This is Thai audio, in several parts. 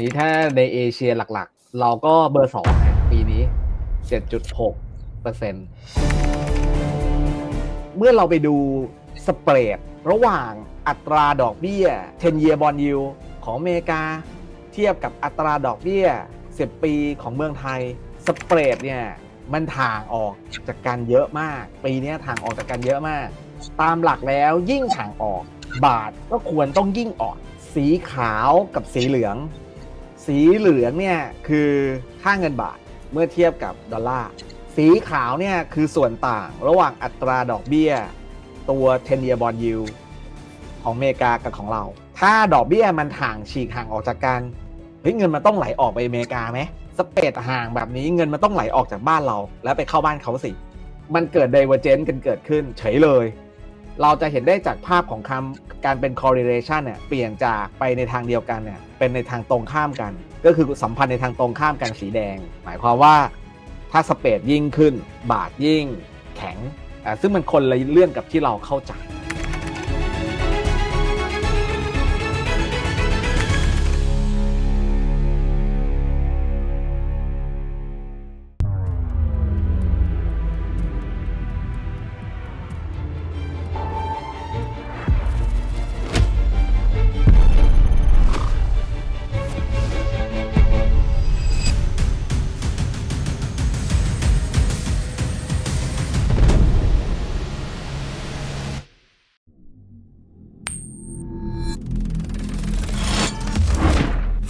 นี้ถ้าในเอเชียหลักๆ เราก็เบอร์สองปีนี้ 7.6เปอร์เซ็นต์เมื่อเราไปดูสเปรดระหว่างอัตราดอกเบี้ย 10 year bond yield ของอเมริกา เทียบกับอัตราดอกเบี้ย 10 ปีของเมืองไทย สเปรดเนี่ยมันถ่างออกจากกันเยอะมาก ปีนี้ถ่างออกจากกันเยอะมาก ตามหลักแล้วยิ่งถ่างออก บาทก็ควรต้องยิ่งอ่อนสีขาวกับสีเหลือง สีเหลืองเนี่ยคือค่าเงินบาทเมื่อเทียบกับดอลลาร์ สีขาวเนี่ยคือส่วนต่างระหว่างอัตราดอกเบี้ย ตัว 10 year bond yield ของอเมริกากับของเรา ถ้าดอกเบี้ยมันห่างฉีกห่างออกจากกันเฮ้ยเงินมันต้องไหลออกไปอเมริกาไหมสเปดห่างแบบนี้เงินมันต้องไหลออกจากบ้านเรา แล้วไปเข้าบ้านเขาสิ มันเกิด divergence กันเกิดขึ้นเฉยเลย เราจะเห็นได้จากภาพของคำการเป็น correlation เนี่ยเปลี่ยนจากไปในทางเดียวกันเนี่ยเป็นในทางตรงข้ามกัน ก็คือสัมพันธ์ในทางตรงข้ามกันสีแดง หมายความว่าถ้าสเปดยิ่งขึ้น บาทยิ่งแข็งซึ่งมันคนละเรื่องกับที่เราเข้าใจ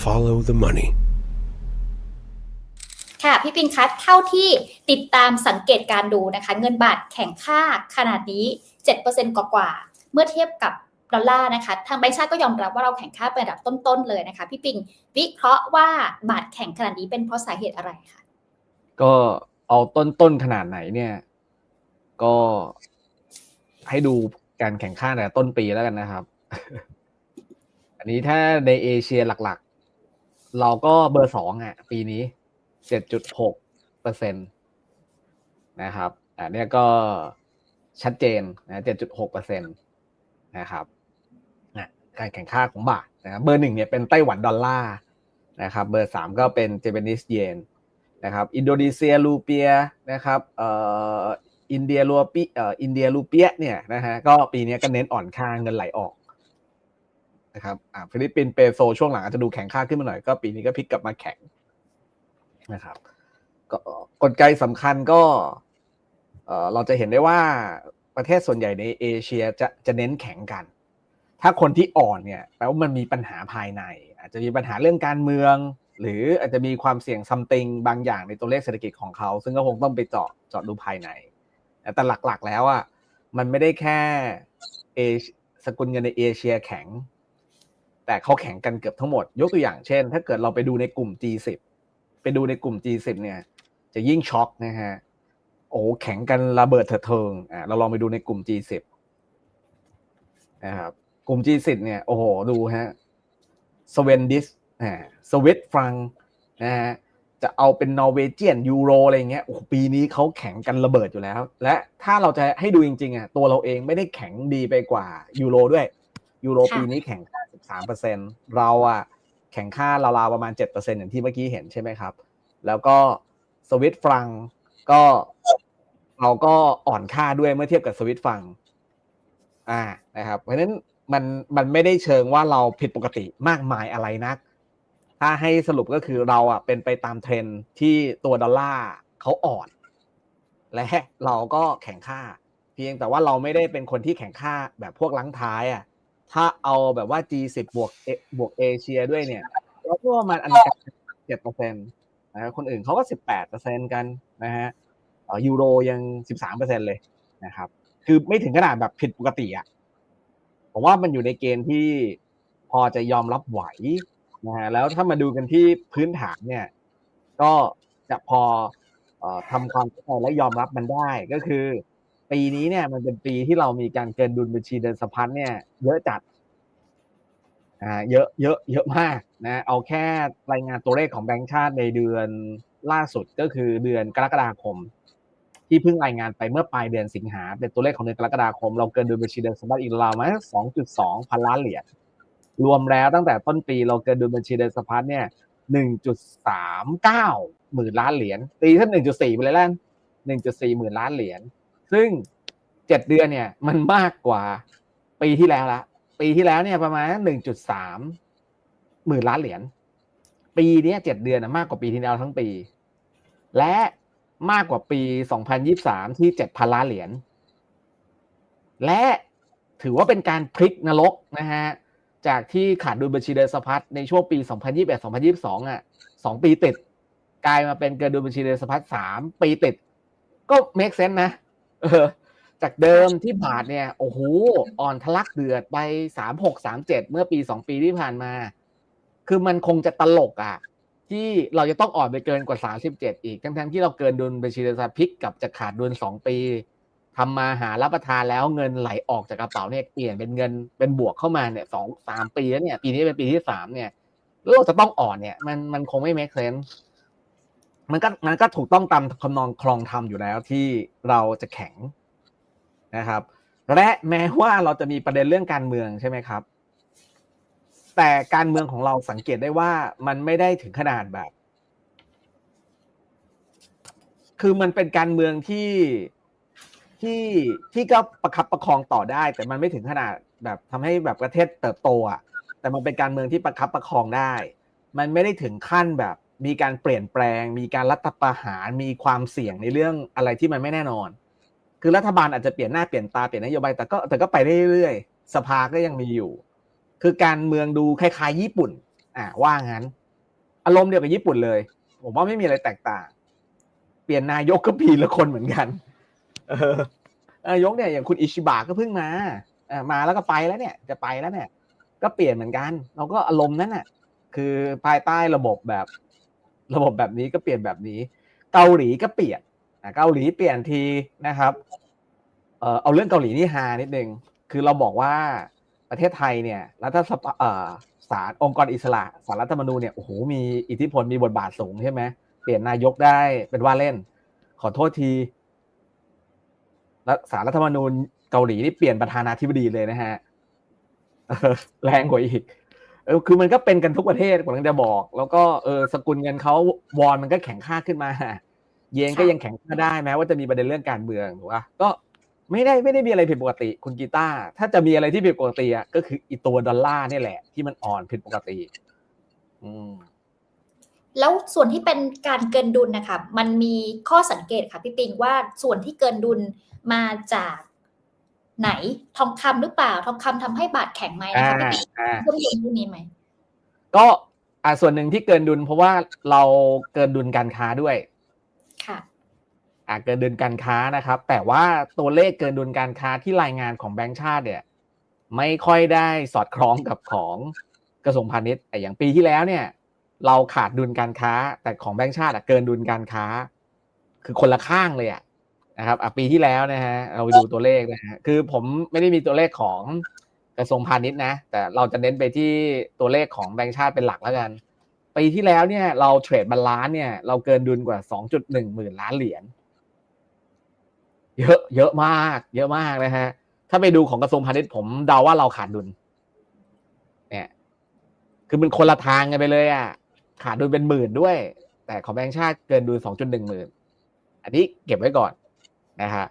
Follow the money. ค่ะพี่ปิงคะเท่าที่ติดตามสังเกตการดูนะคะ เงินบาทแข็งค่าขนาดนี้ 7%กว่าๆเมื่อเทียบกับดอลลาร์นะคะ ทางแบงก์ชาติก็ยอมรับว่าเราแข็งค่าเป็นระดับต้น ๆ เลยนะคะ พี่ปิงวิเคราะห์ว่าบาทแข็งขนาดนี้เป็นเพราะสาเหตุอะไรคะก็เอาต้นต้นๆขนาดไหนเนี่ย ก็ให้ดูการแข่งข้าแต่ต้นปีแล้วกันนะครับ อันนี้ถ้าในเอเชียหลักๆ เราก็เบอร์สองอะ ปีนี้เจ็ดจุดหกเปอร์เซ็นตนะครับอันนี้ก็ชัดเจนนะเจ็ดจุดหกเปอร์เซ็นตนะครับการแข่งข้าของบาทนะครับเบอร์หนึ่งเนี่ยเป็นไต้หวันดอลลาร์นะครับ เบอร์สามก็เป็นเจแปนิสเยนนะครับ อินโดนีเซียรูเปียนะครับเอ่ออินเดียรูปีเอ่ออินเดียรูเปียเนี่ยนะฮะก็ปีนี้ก็เน้นอ่อนค่าเงินไหลออก นะครับฟิลิปปินส์เปโซช่วงหลังอาจจะดูแข็งค่าขึ้นมาหน่อยก็ปีนี้ก็พลิกกลับมาแข็งนะครับก็กลไกสำคัญก็เออเราจะเห็นได้ว่าประเทศส่วนใหญ่ในเอเชียจะจะเน้นแข็งกัน ถ้าคนที่อ่อนเนี่ยแปลว่ามันมีปัญหาภายใน อาจจะมีปัญหาเรื่องการเมือง หรืออาจจะมีความเสี่ยงซัมติงบางอย่างในตัวเลขเศรษฐกิจของเขา ซึ่งก็คงต้องไปเจาะเจาะดูภายใน แต่หลักๆแล้วอะมันไม่ได้แค่เอสกุลเงินในเอเชียแข็ง แต่เขาแข็งกันเกือบทั้งหมด ยกตัวอย่างเช่น ถ้าเกิดเราไปดูในกลุ่ม G10 ไปดูในกลุ่ม G10 เนี่ยจะยิ่งช็อกนะฮะโอ้แข็งกันระเบิดเถิดเทิงอะเราลองไปดูในกลุ่ม G10 นะครับกลุ่ม G10 เนี่ยโอ้โหดูฮะสเวนดิสอ่าสวิตฟรังนะฮะจะเอาเป็นนอร์เวเจียนยูโรอะไรเงี้ยโอ้โหปีนี้เขาแข็งกันระเบิดอยู่แล้ว และถ้าเราจะให้ดูจริงๆอะตัวเราเองไม่ได้แข็งดีไปกว่ายูโรด้วยยูโรปีนี้แข็งค่า 13เปอร์เซ็นเราอะแข็งค่าราวๆประมาณ7เปอร์เซ็นอย่างที่เมื่อกี้เห็นใช่ไหมครับ แล้วก็สวิตฟรังก็เราก็อ่อนค่าด้วยเมื่อเทียบกับสวิตฟัง อ่า นะครับ เพราะฉะนั้นมันมันไม่ได้เชิงว่าเราผิดปกติมากมายอะไรนัก ถ้าให้สรุปก็คือเราอะเป็นไปตามเทรนที่ตัวดอลลาร์เขาอ่อน และเราก็แข่งค่า เพียงแต่ว่าเราไม่ได้เป็นคนที่แข่งค่าแบบพวกลังท้ายอะ ถ้าเอาแบบว่า G10 บวก A บวกเอเชียด้วยเนี่ยเราก็ประมาณอันดับเจ็ดเปอร์เซ็นต์นะคนอื่นเขาก็สิบแปดเปอร์เซ็นต์กันนะฮะเออยูโรยังสิบสามเปอร์เซ็นต์เลยนะครับ คือไม่ถึงขนาดแบบผิดปกติอะผมว่ามันอยู่ในเกณฑ์ที่พอจะยอมรับไหวนะฮะแล้วถ้ามาดูกันที่พื้นฐานเนี่ย ก็จะพอเอ่อทำความเข้าใจและยอมรับมันได้ก็คือ ปีนี้เนี่ยมันเป็นปีที่เรามีการเกินดุลบัญชีเดินสะพัดเนี่ย เยอะจัดอ่าเยอะเยอะเยอะมากนะเอาแค่รายงานตัวเลขของแบงก์ชาติในเดือนล่าสุดก็คือเดือนกรกฎาคม ที่เพิ่งรายงานไปเมื่อปลายเดือนสิงหาเป็นตัวเลขของเดือนกรกฎาคม เราเกินดุลบัญชีเดินสะพัดอีกราวมาสองจุดสองพันล้านเหรียญรวมแล้วตั้งแต่ต้นปีเราเกินดุลบัญชีเดินสะพัดเนี่ยหนึ่งจุดสามเก้าหมื่นล้านเหรียญตีท่านหนึ่งจุดสี่ไปเลยแล้วหนึ่งจุดสี่หมื่นล้านเหรียญ ซึ่งเจ็ดเดือนเนี่ยมันมากกว่าปีที่แล้วละปีที่แล้วเนี่ยประมาณหนึ่งจุดสามหมื่นล้านเหรียญปีนี้เจ็ดเดือนนะมากกว่าปีที่แล้วทั้งปี และมากกว่าปี2023ที่7,000ล้านเหรียญและถือว่าเป็นการพลิกนรกนะฮะจากที่ขาดดุลบัญชีเดินสะพัดในช่วงปี 2021-2022 อะ 2 ปีติด กลายมาเป็นเกินดุลบัญชีเดินสะพัด3 ปีติด ก็ make sense นะ จากเดิมที่บาทเนี่ย โอ้โหอ่อนทะลักเดือดไป36 37เจ็ดเมื่อปี2ปีที่ผ่านมา คือมันคงจะตลกอะ ที่เราจะต้องอ่อนไปเกินกว่า37อีก ทั้งๆที่เราเกินดุลบัญชีเดินสะพัดพลิกกับจะขาดดุล2ปีทำมาหารับประทานแล้วเงินไหลออกจากกระเป๋าเนี่ยเปลี่ยนเป็นเงินเป็นบวกเข้ามาเนี่ยสองสามปีแล้วเนี่ย ปีนี้เป็นปีที่สามเนี่ยแล้วเราจะต้องอ่อนเนี่ย มันมันคงไม่ make sense มันก็มันก็ถูกต้องตามคำนองคลองธรรมอยู่แล้วที่เราจะแข็งนะครับ และแม้ว่าเราจะมีประเด็นเรื่องการเมืองใช่ไหมครับ แต่การเมืองของเราสังเกตได้ว่ามันไม่ได้ถึงขนาดแบบ คือมันเป็นการเมืองที่ที่ที่ก็ประคับประคองต่อได้ แต่มันไม่ถึงขนาดแบบทำให้แบบประเทศเติบโตอะแต่มันเป็นการเมืองที่ประคับประคองได้ มันไม่ได้ถึงขั้นแบบ มีการเปลี่ยนแปลง มีการรัฐประหาร มีความเสี่ยงในเรื่องอะไรที่มันไม่แน่นอน คือรัฐบาลอาจจะเปลี่ยนหน้าเปลี่ยนตาเปลี่ยนนโยบายแต่ก็แต่ก็ไปได้เรื่อยๆ สภาก็ยังมีอยู่ คือการเมืองดูคล้ายๆ ญี่ปุ่น อ่าว่างั้น อารมณ์เดียวกับญี่ปุ่นเลย ผมว่าไม่มีอะไรแตกต่าง เปลี่ยนนายกก็ปีละคนเหมือนกัน เออนายกเนี่ยอย่างคุณอิชิบะก็เพิ่งมาอ่ามาแล้วก็ไปแล้วเนี่ย จะไปแล้วเนี่ย ก็เปลี่ยนเหมือนกัน เราก็อารมณ์นั้นน่ะ คือภายใต้ระบบแบบ ระบบแบบนี้ก็เปลี่ยนแบบนี้ เกาหลีก็เปลี่ยนอะเกาหลีเปลี่ยนทีนะครับเอ่อเอาเรื่องเกาหลีนี่ฮานิดนึงคือเราบอกว่าประเทศไทยเนี่ยรัฐสภาเอ่อศาลองค์กรอิสระศาลรัฐธรรมนูญเนี่ยโอ้โหมีอิทธิพลมีบทบาทสูงใช่ไหมเปลี่ยนนายกได้เป็นว่าเล่น ขอโทษทีรัฐศาลรัฐธรรมนูญเกาหลีนี่เปลี่ยนประธานาธิบดีเลยนะฮะแรงกว่าอีก เออคือมันก็เป็นกันทุกประเทศผมกำลังจะบอก แล้วก็เออสกุลเงินเขาวอนมันก็แข็งค่าขึ้นมา เยนก็ยังแข็งค่าได้แม้ว่าจะมีประเด็นเรื่องการเมืองถูกปะก็ไม่ได้ไม่ได้มีอะไรผิดปกติ คุณกีตาร์ถ้าจะมีอะไรที่ผิดปกติอะก็คืออีตัวดอลลาร์นี่แหละ ที่มันอ่อนผิดปกติ อืมแล้วส่วนที่เป็นการเกินดุลนะคะมันมีข้อสังเกตค่ะพี่ปิงว่าส่วนที่เกินดุลมาจาก ไหนทองคำหรือเปล่า ทองคำทำให้บาทแข็งไหมนะคะพี่ปิงอ่าเชื่อมโยงเรื่องนี้ไหมก็อ่าส่วนหนึ่งที่เกินดุลเพราะว่าเราเกินดุลการค้าด้วย ค่ะอ่าเกินดุลการค้านะครับ แต่ว่าตัวเลขเกินดุลการค้าที่รายงานของแบงก์ชาติเนี่ย ไม่ค่อยได้สอดคล้องกับของกระทรวงพาณิชย์แต่อย่างปีที่แล้วเนี่ย เราขาดดุลการค้า แต่ของแบงก์ชาติอะเกินดุลการค้า คือคนละข้างเลยอะ นะครับปีที่แล้วนะฮะเราไปดูตัวเลขนะฮะคือผมไม่ได้มีตัวเลขของกระทรวงพาณิชย์นะ แต่เราจะเน้นไปที่ตัวเลขของแบงก์ชาติเป็นหลักแล้วกัน ปีที่แล้วเนี่ยเราเทรดบาลานซ์เนี่ยเราเกินดุลกว่า 2.1 หมื่นล้านเหรียญเยอะเยอะมาก เยอะมากนะฮะ ถ้าไปดูของกระทรวงพาณิชย์ผมเดาว่าเราขาดดุล เนี่ย คือมันคนละทางกันไปเลยอะ ขาดดุลเป็นหมื่นด้วย แต่ของแบงก์ชาติเกินดุล 2.1 หมื่น อันนี้เก็บไว้ก่อน นะฮะ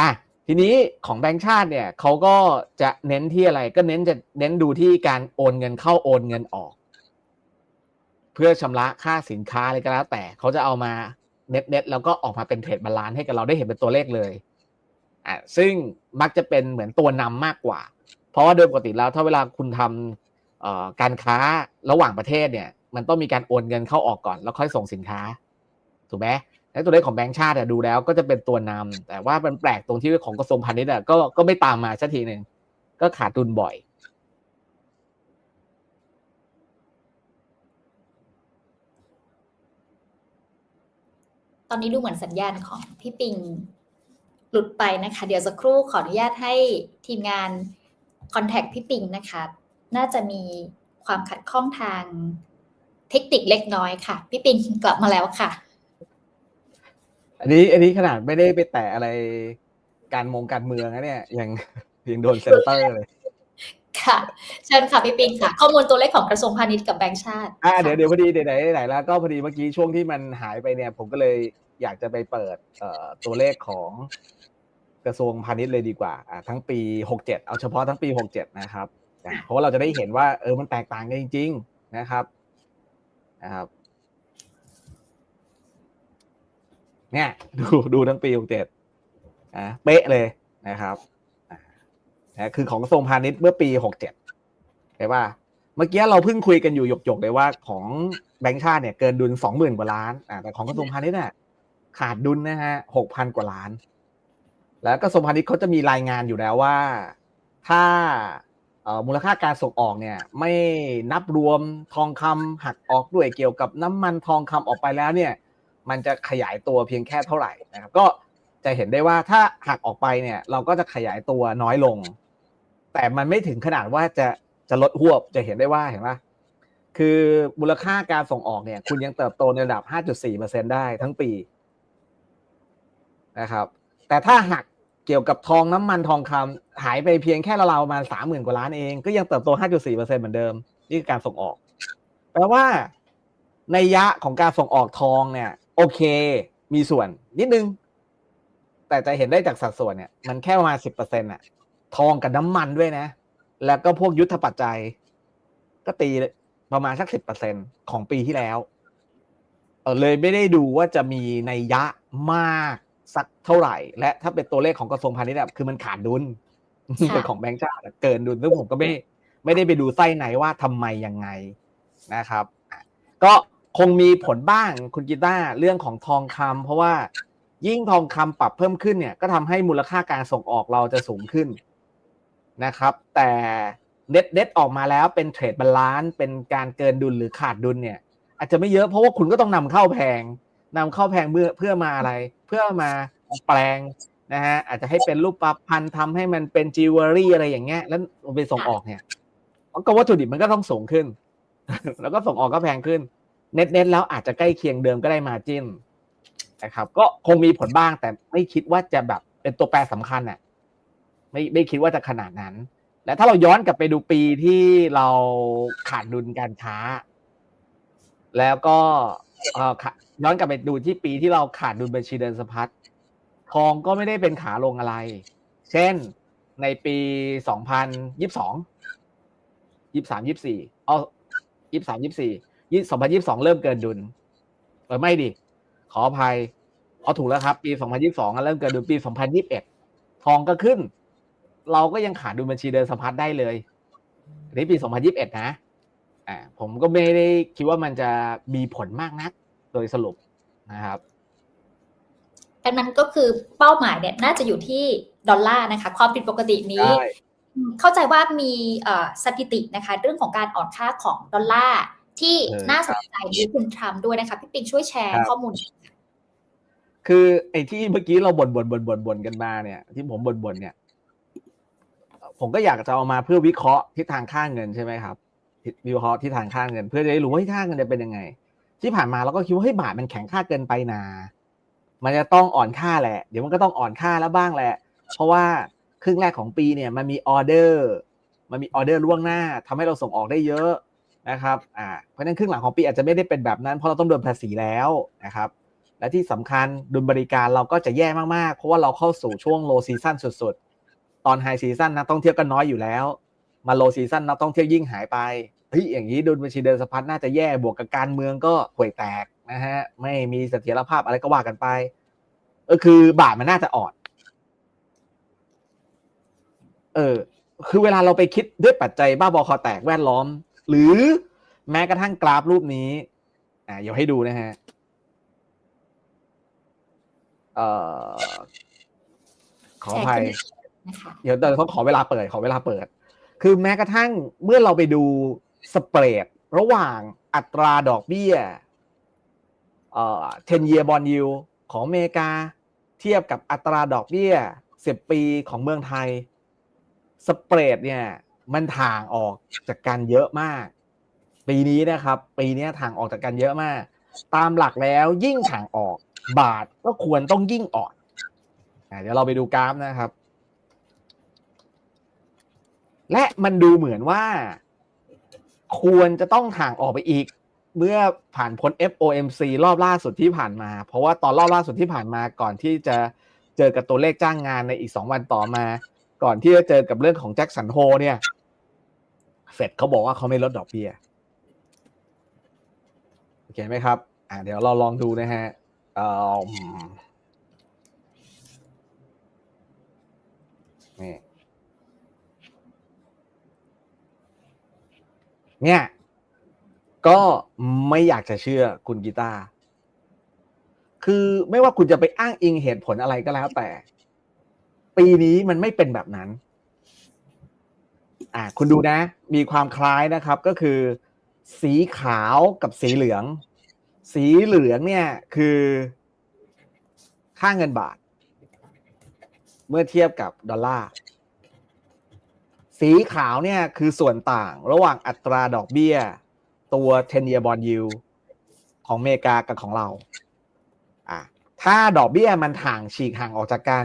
อะทีนี้ของแบงก์ชาติเนี่ยเขาก็จะเน้นที่อะไรก็เน้นจะเน้นดูที่การโอนเงินเข้าโอนเงินออก เพื่อชำระค่าสินค้าอะไรก็แล้วแต่เขาจะเอามาเน็ตเน็ตแล้วก็ออกมาเป็นเทรดบาลานซ์ให้กับเราได้เห็นเป็นตัวเลขเลยอะซึ่งมักจะเป็นเหมือนตัวนำมากกว่า เพราะว่าโดยปกติแล้วถ้าเวลาคุณทำเอ่อการค้าระหว่างประเทศเนี่ย มันต้องมีการโอนเงินเข้าออกก่อน แล้วค่อยส่งสินค้า ถูกไหม และตัวเลขของแบงก์ชาติดูแล้วก็จะเป็นตัวนำแต่ว่ามันแปลกตรงที่ของกระทรวงพาณิชย์ก็ก็ไม่ตามมาสักทีหนึ่งก็ขาดดุลบ่อยตอนนี้ดูเหมือนสัญญาณของพี่ปิงหลุดไปนะคะ เดี๋ยวสักครู่ขออนุญาตให้ทีมงานคอนแทคพี่ปิงนะคะ น่าจะมีความขัดข้องทางเทคนิคเล็กน้อยค่ะ พี่ปิงกลับมาแล้วค่ะ อันนี้อันนี้ขนาดไม่ได้ไปแตะอะไรการมงการเมืองนะเนี่ยยังยังโดนเซ็นเตอร์เลย ค่ะ เชิญค่ะพี่ปิงค่ะ ข้อมูลตัวเลขของกระทรวงพาณิชย์กับแบงก์ชาติ อ่าเดี๋ยวเดี๋ยวพอดีเดี๋ยวไหนไหนแล้วก็พอดีเมื่อกี้ช่วงที่มันหายไปเนี่ย ผมก็เลยอยากจะไปเปิดเอ่อตัวเลขของกระทรวงพาณิชย์เลยดีกว่าอ่าทั้งปีหกเจ็ดเอาเฉพาะทั้งปีหกเจ็ดนะครับอ่าเพราะว่าเราจะได้เห็นว่า เออมันแตกต่างกันจริง ๆ นะครับนะครับ เนี่ย ดูดูทั้งปีหกเจ็ดอ่าเป๊ะเลยนะครับอ่านะคือของกระทรวงพาณิชย์เมื่อปีหกเจ็ดเห็นป่ะเมื่อกี้เราเพิ่งคุยกันอยู่หยกๆเลยว่าของแบงก์ชาติเนี่ยเกินดุลสองหมื่นกว่าล้านอ่าแต่ของกระทรวงพาณิชย์เนี่ยขาดดุลนะฮะหกพันกว่าล้าน แล้วกระทรวงพาณิชย์เขาจะมีรายงานอยู่แล้วว่า ถ้าเอ่อมูลค่าการส่งออกเนี่ย ไม่นับรวมทองคำหักออกด้วยเกี่ยวกับน้ำมันทองคำออกไปแล้วเนี่ย มันจะขยายตัวเพียงแค่เท่าไหร่นะครับ ก็จะเห็นได้ว่าถ้าหักออกไปเนี่ย เราก็จะขยายตัวน้อยลง แต่มันไม่ถึงขนาดว่าจะจะลดหวบจะเห็นได้ว่าเห็นปะคือมูลค่าการส่งออกเนี่ย คุณยังเติบโตในระดับ 5.4%ได้ทั้งปีนะครับ แต่ถ้าหักเกี่ยวกับทองน้ำมันทองคำหายไปเพียงแค่ราวๆประมาณสามหมื่นกว่าล้านเอง ก็ยังเติบโต 5.4%เหมือนเดิม นี่คือการส่งออก แปลว่าในยะของการส่งออกทองเนี่ย โอเค มีส่วนนิดนึง แต่จะเห็นได้จากสัดส่วนเนี่ย มันแค่ประมาณสิบเปอร์เซ็นต์อะทองกับน้ำมันด้วยนะ แล้วก็พวกยุทธปัจจัย ก็ตีประมาณสักสิบเปอร์เซ็นของปีที่แล้วเออเลยไม่ได้ดูว่าจะมีในยยะมากสักเท่าไหร่ และถ้าเป็นตัวเลขของกระทรวงพาณิชย์อะคือมันขาดดุลค่ะเป็นของแบงก์ชาติอะเกินดุลซึ่งผมก็ไม่ไม่ได้ไปดูไส้ไหนว่าทำไมยังไงนะครับอะก็ คงมีผลบ้างคุณกีตาร์เรื่องของทองคำเพราะว่ายิ่งทองคำปรับเพิ่มขึ้นเนี่ย ก็ทำให้มูลค่าการส่งออกเราจะสูงขึ้นนะครับ แต่เน็ตเน็ตออกมาแล้วเป็นเทรดบาลานซ์เป็นการเกินดุลหรือขาดดุลเนี่ย อาจจะไม่เยอะเพราะว่าคุณก็ต้องนำเข้าแพงนำเข้าแพงเพื่อเพื่อมาอะไร เพื่อมาแปลงนะฮะอาจจะให้เป็นรูปประพันธ์ทำให้มันเป็นจิวเวลรี่อะไรอย่างเงี้ยแล้วไปส่งออกเนี่ยก็วัตถุดิบมันก็ต้องสูงขึ้น แล้วก็ส่งออกก็แพงขึ้น เน็ตเน็ตแล้วอาจจะใกล้เคียงเดิมก็ได้มาจิ้นนะครับ ก็คงมีผลบ้างแต่ไม่คิดว่าจะแบบเป็นตัวแปรสำคัญอะไม่ไม่คิดว่าจะขนาดนั้น และถ้าเราย้อนกลับไปดูปีที่เราขาดดุลการค้า แล้วก็เออย้อนกลับไปดูที่ปีที่เราขาดดุลบัญชีเดินสะพัดทองก็ไม่ได้เป็นขาลงอะไร เช่นในปีสองพันยี่สองยี่สามยี่สี่เอายี่สามยี่สี่ ยี่สองพันยี่สองเริ่มเกินดุลเออไม่ดิ ขออภัยเอาถูกแล้วครับ ปีสองพันยี่สองเริ่มเกินดุลปีสองพันยี่สิบเอ็ดทองก็ขึ้น เราก็ยังขาดดุลบัญชีเดินสะพัดได้เลยอันนี้ปีสองพันยี่สิบเอ็ดนะอ่าผมก็ไม่ได้คิดว่ามันจะมีผลมากนัก โดยสรุปนะครับดังนั้นก็คือเป้าหมายเนี่ยน่าจะอยู่ที่ดอลลาร์นะคะ ความผิดปกตินี้ได้อืมเข้าใจว่ามีเอ่อสถิตินะคะ เรื่องของการอ่อนค่าของดอลลาร์ ที่เออน่าสนใจที่คุณทรัมป์ด้วยนะคะพี่ปิงช่วยแชร์ครับข้อมูล คือไอ้ที่เมื่อกี้เราบ่นบ่นบ่นบ่นบ่นกันมาเนี่ย ที่ผมบ่นบ่นเนี่ย ผมก็อยากจะเอามาเพื่อวิเคราะห์ทิศทางค่าเงินใช่ไหมครับวิเคราะห์ทิศทางค่าเงิน เพื่อจะได้รู้ว่าทิศทางเงินจะเป็นยังไง ที่ผ่านมาเราก็คิดว่าเฮ้ยบาทมันแข็งค่าเกินไปนา มันจะต้องอ่อนค่าแหละ เดี๋ยวมันก็ต้องอ่อนค่าแล้วบ้างแหละ เพราะว่าครึ่งแรกของปีเนี่ยมันมีออเดอร์ มันมีออเดอร์ล่วงหน้าทำให้เราส่งออกได้เยอะ นะครับอ่าเพราะฉะนั้นครึ่งหลังของปีอาจจะไม่ได้เป็นแบบนั้น เพราะเราต้องโดนภาษีแล้วนะครับและที่สำคัญดุลบริการเราก็จะแย่มาก ๆ เพราะว่าเราเข้าสู่ช่วงโลซีซั o นสุด ๆ ตอนไฮซีซั o นนักท่องเที่ยวก็น้อยอยู่แล้ว มาโลซีซั o นนักท่องเที่ยวยิ่งหายไปเฮ้ยอย่างนี้ดุลบัญชีเดินสะพัดน่าจะแย่บวกกับการเมืองก็ห่วยแตกนะฮะไม่มีเสถียรภาพอะไรก็ว่ากันไปก็คือบาทมันน่าจะอ่อนเออคือเวลาเราไปคิดด้วยปัจจัยบ้าบอคอแตกแวดล้อม หรือแม้กระทั่งกราฟรูปนี้ อ่าเดี๋ยวให้ดูนะฮะเอ่อขออภัยนะคะเดี๋ยวเดี๋ยวต้องขอเวลาเปิด ขอเวลาเปิด คือแม้กระทั่งเมื่อเราไปดูสเปรดระหว่างอัตราดอกเบี้ยเอ่อ 10 year bond yield ของอเมริกา เทียบกับอัตราดอกเบี้ย 10 ปีของเมืองไทย สเปรดเนี่ย มันถ่างออกจากกันเยอะมาก ปีนี้นะครับ ปีนี้ถ่างออกจากกันเยอะมาก ตามหลักแล้วยิ่งถ่างออก บาทก็ควรต้องยิ่งอ่อนเดี๋ยวเราไปดูกราฟนะครับ และมันดูเหมือนว่า ควรจะต้องห่างออกไปอีก เมื่อผ่านพ้น FOMC รอบล่าสุดที่ผ่านมา เพราะว่าตอนรอบล่าสุดที่ผ่านมาก่อนที่จะเจอกับตัวเลขจ้างงานในอีกสองวันต่อมา ก่อนที่จะเจอกับเรื่องของแจ็คสันโฮเนี่ยเฟดเขาบอกว่าเขาไม่ลดดอกเบี้ยโอเคไหมครับ อ่าเดี๋ยวเราลองดูนะฮะเออนี่เนี่ย ก็ไม่อยากจะเชื่อคุณกีตาร์คือไม่ว่าคุณจะไปอ้างอิงเหตุผลอะไรก็แล้วแต่ ปีนี้มันไม่เป็นแบบนั้น อ่า คุณดูนะ มีความคล้ายนะครับ ก็คือ สีขาวกับสีเหลือง สีเหลืองเนี่ยคือค่าเงินบาท เมื่อเทียบกับดอลลาร์สีขาวเนี่ยคือส่วนต่างระหว่างอัตราดอกเบี้ย ตัว 10 year bond yield ของอเมริกากับของเรา อะถ้าดอกเบี้ยมันห่างฉีกห่างออกจากกัน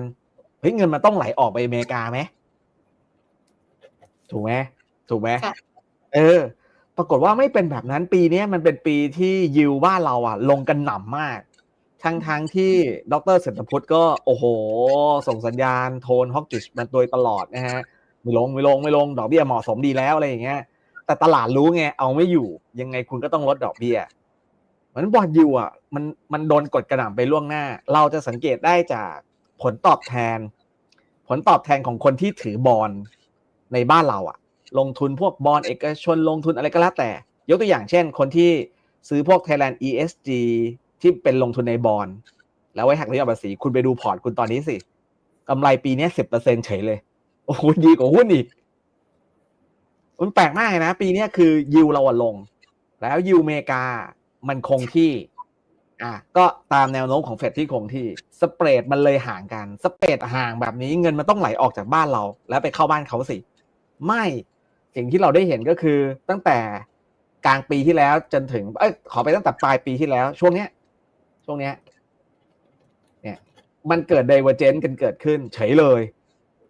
ฮ้ยเงินมันต้องไหลออกไปอเมริกาไหมถูกไหมถูกไหมค่ะเออ ปรากฏว่าไม่เป็นแบบนั้นปีเนี้ยมันเป็นปีที่ยิวบ้านเราอะ ลงกันหน่ำมาก ทั้งทั้งที่ดรเศรษฐพุทธก็ โอ้โห ส่งสัญญาณโทนฮอกกิชมาโดยตลอดนะฮะไม่ลงไม่ลงไม่ลงดอกเบี้ยเหมาะสมดีแล้วอะไรอย่างเงี้ย แต่ตลาดรู้ไงเอาไม่อยู่ ยังไงคุณก็ต้องลดดอกเบี้ยเหมือนบอลยูอะมันมันโดนกดกระหน่ำไปล่วงหน้า เราจะสังเกตได้จากผลตอบแทน ผลตอบแทนของคนที่ถือบอลในบ้านเราอะลงทุนพวกบอลเอกชนลงทุนอะไรก็แล้วแต่ ยกตัวอย่างเช่น คนที่ซื้อพวก Thailand ESG ที่เป็นลงทุนในบอลแล้วไว้หักเบี้ยภาษีคุณไปดูพอร์ตคุณตอนนี้สิกำไรปีนี้สิบเปอร์เซ็นเฉยเลย โอ้โหดีกว่าหุ้นอีก มันแปลกมากเลยนะ ปีนี้คือยิวเราลง แล้วยิวเมกามันคงที่ อะก็ตามแนวโน้มของเฟดที่คงที่สเปรดมันเลยห่างกัน สเปรดห่างแบบนี้เงินมันต้องไหลออกจากบ้านเรา แล้วไปเข้าบ้านเขาสิ ไม่สิ่งที่เราได้เห็นก็คือตั้งแต่กลางปีที่แล้วจนถึง เอ้ยขอไปตั้งแต่ปลายปีที่แล้ว ช่วงเนี้ย ช่วงเนี้ย เนี่ย มันเกิด divergence กันเกิดขึ้น เฉยเลย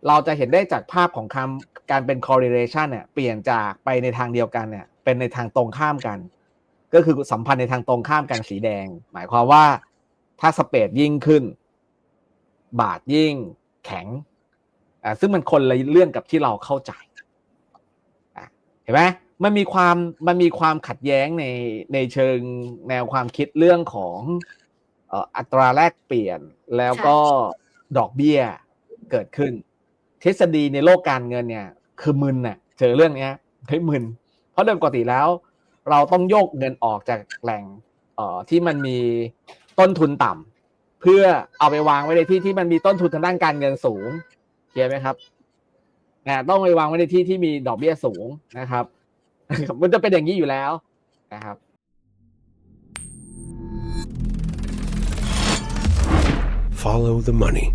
เราจะเห็นได้จากภาพของคำการเป็น correlation เนี่ย เปลี่ยนจากไปในทางเดียวกันเนี่ย เป็นในทางตรงข้ามกัน ก็คือสัมพันธ์ในทางตรงข้ามกันสีแดง หมายความว่าถ้าสเปรดยิ่งขึ้น บาทยิ่งแข็งอ่าซึ่งมันคนละเรื่องกับที่เราเข้าใจอะเห็นไหมมันมีความมันมีความขัดแย้งในในเชิงแนวความคิดเรื่องของอัตราแลกเปลี่ยนแล้วก็ดอกเบี้ยเกิดขึ้น ทฤษฎีในโลกการเงินเนี่ย คือมึนน่ะเจอเรื่องเนี้ยเฮ้ยมึน เพราะโดยปกติแล้ว เราต้องโยกเงินออกจากแหล่งเอ่อที่มันมีต้นทุนต่ำเพื่อเอาไปวางไว้ในที่ที่มันมีต้นทุนทางด้านการเงินสูงเข้าใจไหมครับนะต้องไปวางไว้ในที่ที่มีดอกเบี้ยสูงนะครับ มันจะเป็นอย่างนี้อยู่แล้วนะครับ Follow the money.